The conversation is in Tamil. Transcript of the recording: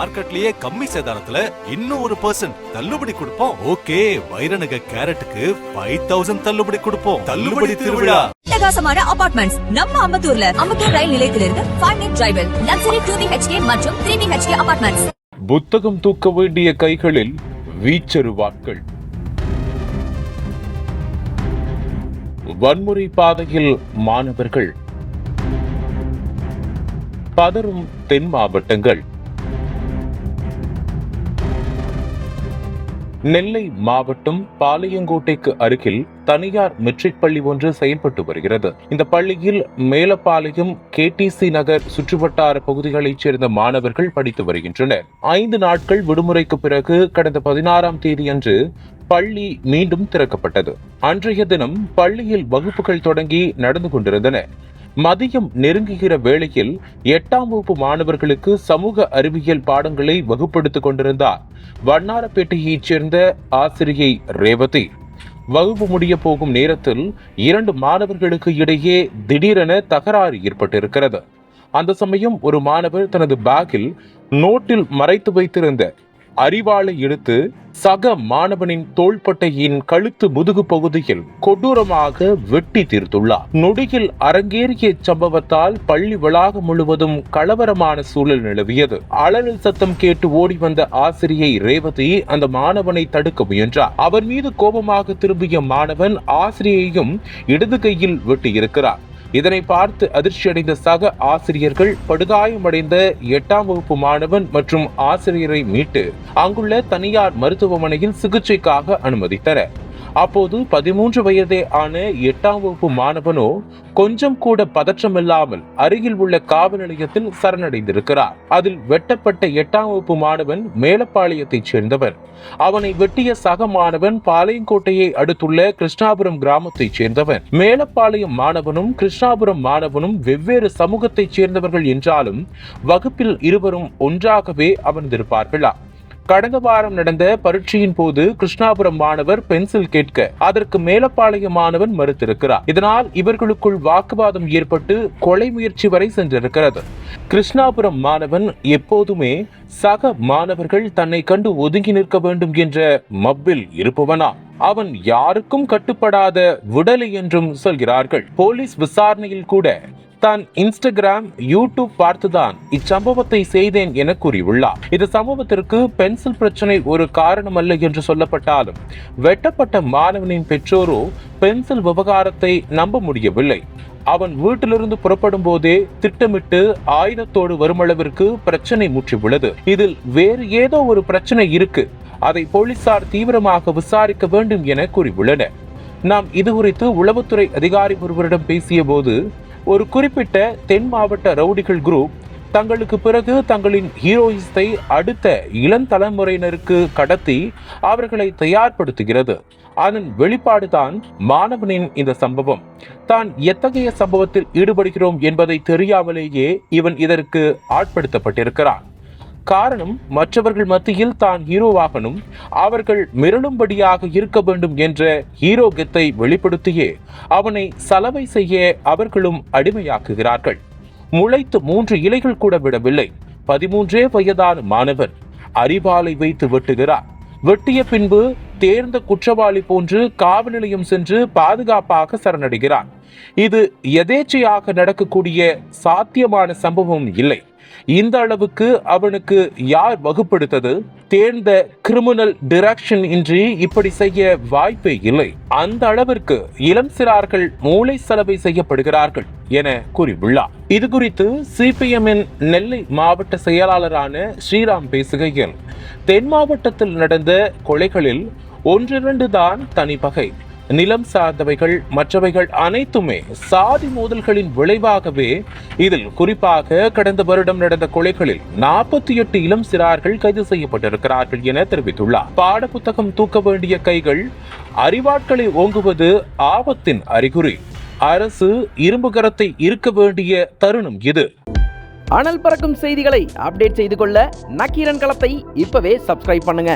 மார்க்கெட்லயே கம்மி சேதாரத்துல இன்னும் ஒரு பர்சன்ட் தள்ளுபடி கொடுப்போம். ஓகே வைரநக கேரட்டுக்கு ஃபைவ் தௌசண்ட் தள்ளுபடி கொடுப்போம். தள்ளுபடி திருவிழா. அட்டகாசமான அபார்ட்மெண்ட்ஸ் நம்ம அம்பத்தூர்ல. அம்பத்தூர் ரயில் நிலையத்திலிருந்து ஃபைவ் மினிட் டிரைவில் லக்ஸரி டூ பிஹெச்கே மற்றும் த்ரீ பிஹெச்கே அபார்ட்மெண்ட்ஸ் புத்தகம் தூக்க வேண்டிய கைகளில் வீச்செருவாட்கள் வன்முறை பாதையில் மாணவர்கள். பதறும் தென் மாவட்டங்கள். நெல்லை மாவட்டம் பாளையங்கோட்டைக்கு அருகில் தனியார் மெட்ரிக் பள்ளி ஒன்று செயல்பட்டு வருகிறது. இந்த பள்ளியில் மேலப்பாளையம் கேடிசி நகர் சுற்றுவட்டார பகுதிகளைச் சேர்ந்த மாணவர்கள் படித்து வருகின்றனர். ஐந்து நாட்கள் விடுமுறைக்கு பிறகு கடந்த பதினாறாம் தேதியன்று பள்ளி மீண்டும் திறக்கப்பட்டது. அன்றைய தினம் பள்ளியில் வகுப்புகள் தொடங்கி நடந்து கொண்டிருந்தன. மதியம் நெருங்குகிற வேளையில் எட்டாம் வகுப்பு மாணவர்களுக்கு சமூக அறிவியல் பாடங்களை வகுப்படுத்திக் கொண்டிருந்தார். வண்ணாரப்பேட்டையைச் சேர்ந்த ஆசிரியை ரேவதி. வகுப்பு முடிய போகும் நேரத்தில் இரண்டு மாணவர்களுக்கு இடையே திடீரென தகராறு ஏற்பட்டிருக்கிறது. அந்த சமயம் ஒரு மாணவர் தனது பேக்கில் நோட்டில் மறைத்து வைத்திருந்த அறிவாளை எடுத்து சக மாணவனின் தோள்பட்டையின் கழுத்து முதுகு பகுதியில் கொடூரமாக வெட்டி தீர்த்துள்ளார். நொடியில் அரங்கேறிய சம்பவத்தால் பள்ளி வளாகம் முழுவதும் கலவரமான சூழல் நிலவியது. அலறல் சத்தம் கேட்டு ஓடி வந்த ஆசிரியை ரேவதி அந்த மாணவனை தடுக்க முயன்றார். அவர் மீது கோபமாக திரும்பிய மாணவன் ஆசிரியையும் இடது கையில் வெட்டியிருக்கிறார். இதனை பார்த்து அதிர்ச்சியடைந்த சக ஆசிரியர்கள் படுகாயமடைந்த எட்டாம் வகுப்பு மாணவன் மற்றும் ஆசிரியரை மீட்டு அங்குள்ள தனியார் மருத்துவமனையில் சிகிச்சைக்காக அனுமதித்தனர். அப்போது பதிமூன்று வயதே ஆன எட்டாம் வகுப்பு மாணவனோ கொஞ்சம் கூட பதற்றமில்லாமல் அருகில் உள்ள காவல் நிலையத்தில் சரணடைந்திருக்கிறார். அதில் வெட்டப்பட்ட எட்டாம் வகுப்பு மாணவன் மேலப்பாளையத்தைச் சேர்ந்தவர். அவனை வெட்டிய சக மாணவன் பாளையங்கோட்டையை அடுத்துள்ள கிருஷ்ணாபுரம் கிராமத்தைச் சேர்ந்தவன் மேலப்பாளையம் மாணவனும் கிருஷ்ணாபுரம் மாணவனும் வெவ்வேறு சமூகத்தைச் சேர்ந்தவர்கள் என்றாலும் வகுப்பில் இருவரும் ஒன்றாகவே அமர்ந்திருப்பார்களா? கடந்த வாரம் நடந்த பரீட்சையின் போது கிருஷ்ணாபுரம் மாணவர் பென்சில் கேட்க அதற்கு மேலப்பாளைய மாணவன் மறுத்திருக்கிறார். இதனால் இவர்களுக்குள் வாக்குவாதம் ஏற்பட்டு கொலை முயற்சி வரை சென்றிருக்கிறது. கிருஷ்ணாபுரம் மாணவன் எப்போதுமே சக மாணவர்கள் தன்னை கண்டு ஒதுங்கி நிற்க வேண்டும் என்ற மப்பில் இருப்பவனா. அவன் யாருக்கும் கட்டுப்படாத விடலை என்றும் சொல்கிறார்கள். போலீஸ் விசாரணையில் கூட தான் இன்ஸ்டாகிராம் யூடியூப் பார்த்துதான் இச்சம்பவத்தை செய்தேன் என கூறியுள்ளார். இந்த சம்பவத்திற்கு பென்சில் பிரச்சனை ஒரு காரணம் அல்ல என்று சொல்லப்பட்டாலும் வெட்டப்பட்ட மாணவனின் பெற்றோரோ பென்சில் விவகாரத்தை நம்ப முடியவில்லை. அவன் வீட்டிலிருந்து புறப்படும் போதே திட்டமிட்டு ஆயுதத்தோடு வருமளவிற்கு பிரச்சனை முற்றியுள்ளது. இதில் வேறு ஏதோ ஒரு பிரச்சனை இருக்கு. அதை போலீசார் தீவிரமாக விசாரிக்க வேண்டும் என கூறியுள்ளனர். நாம் இது குறித்து உளவுத்துறை அதிகாரி ஒருவரிடம் பேசிய போது ஒரு குறிப்பிட்ட தென் மாவட்ட ரவுடிகள் குரூப் தங்களுக்கு பிறகு தங்களின் ஹீரோயிஸ்தை அடுத்த இளம் தலைமுறையினருக்கு கடத்தி அவர்களை தயார்படுத்துகிறது. அதன் வெளிப்பாடுதான் மாணவனின் இந்த சம்பவம். தான் எத்தகைய சம்பவத்தில் ஈடுபடுகிறோம் என்பதை தெரியாமலேயே இவன் இதற்கு ஆட்படுத்தப்பட்டிருக்கிறான். காரணம் மற்றவர்கள் மத்தியில் தான் ஹீரோவாகணும் அவர்கள் மிரளும்படியாக இருக்க வேண்டும் என்ற ஹீரோகத்தை வெளிப்படுத்தியே அவனை சலவை செய்ய அவர்களும் அடிமையாக்குகிறார்கள். முளைத்து மூன்று இலைகள் கூட விடவில்லை. பதிமூன்றே வயதான மாணவன் அறிவாலை வைத்து வெட்டுகிறார். வெட்டிய பின்பு தேர்ந்த குற்றவாளி போன்று காவல் நிலையம் சென்று பாதுகாப்பாக சரணடைகிறான். இது எதேச்சையாக நடக்கக்கூடிய சாத்தியமான சம்பவம் இல்லை. இந்த அளவுக்கு அவனுக்கு யார் வகுப்படுத்தது? தேர்ந்த கிரிமினல் டிரெக்ஷன் இன்றி இப்படி செய்ய வாய்ப்பே இல்லை. அந்த அளவிற்கு இளம் சிறார்கள் மூளை செலவை செய்யப்படுகிறார்கள் என கூறியுள்ளார். இது குறித்து சிபிஎம்மின் நெல்லை மாவட்ட செயலாளரான ஸ்ரீராம் பேசுகையில் தென் மாவட்டத்தில் நடந்த கொலைகளில் ஒன்றிரண்டு தான் தனிப்பகை. நிலம் சார்ந்தவைகள் மற்றவைகள் அனைத்துமே சாதி மோதல்களின் விளைவாகவே இதில் குறிப்பாக கடந்த வருடம் நடந்த கொலைகளில் நாற்பத்தி எட்டு இளம் சிறார்கள் கைது செய்யப்பட்டிருக்கிறார்கள் என தெரிவித்துள்ளார். பாடப்புத்தகம் தூக்க வேண்டிய கைகள் அறிவாட்களை ஓங்குவது ஆபத்தின் அறிகுறி. அரசு இரும்பு கரத்தை இருக்க வேண்டிய தருணம் இது. அனல் பறக்கும் செய்திகளை அப்டேட் செய்து கொள்ள நக்கீரன் களத்தை இப்பவே சப்ஸ்கிரைப் பண்ணுங்க.